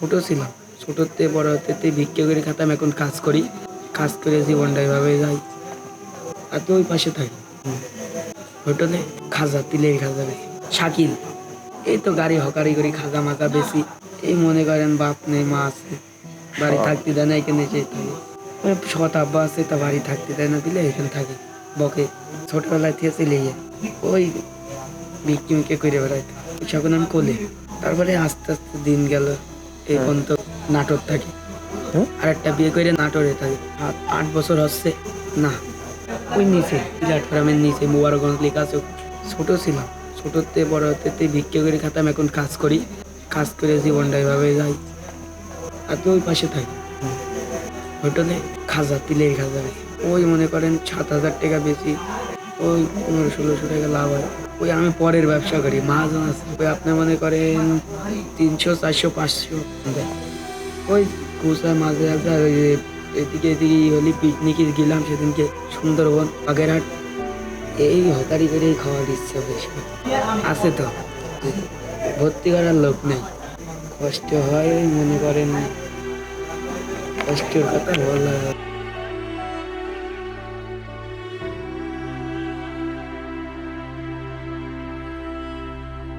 ছোট ছিলাম ছোটতে বড় হতে ভিক্ষা করে খাতাম এখন কাজ করি। কাজ করে জীবনটা এভাবে যাই। আর তো ওই পাশে থাকি। হোটেলে খাজা তিলের খাজা বেশি। শাকিল এই তো গাড়ি হকারি করি খাজা মাখা বেশি। এই মনে করেন বাপ নেই মা আছে। বাড়ি থাকতে দেয় না এখানে এসে থাকি। সৎ আব্বা আছে তা বাড়ি থাকতে দেয় না দিলে এখানে থাকি। বকে ছোটবেলায় থেকে চলে ওই বিক্রি মিকে করে বেড়াইতে যখন আমি কোলে। তারপরে আস্তে আস্তে দিন গেল। এই পর্যন্ত নাটক থাকি। আর একটা বিয়ে করে নাটোরে থাকে। আট আট বছর হচ্ছে না ওই নিচে প্ল্যাটফর্মের নিচে মোবারকগঞ্জ লেখা আছে। ছোট ছিলাম। ছোটতে বড় হতে ভিক্ষা করে খাতাম এখন কাজ করি। কাজ করে জীবনটা এভাবে যাই। আর তো ওই পাশে থাকি। হোটেলে খাজা তিলের খাজা। ওই মনে করেন সাত হাজার টাকা বেশি ওই পনেরো ষোলোশো টাকা লাভ হয়। ওই আমি পরের ব্যবসা করি, মাহাজন আছে। ওই আপনি মনে করেন তিনশো, চারশো, পাঁচশো। ওই কুসার মাঝে ওই এদিকে এদিকে হলি পিকনিকে গেলাম সেদিনকে সুন্দরবন, বাগেরহাট। এই হকারি করেই খাওয়ার ইচ্ছা বেশি। আছে তো। ভর্তি করার লোক নেই। কষ্ট হয়, মনে করেন কষ্টের কথা বলা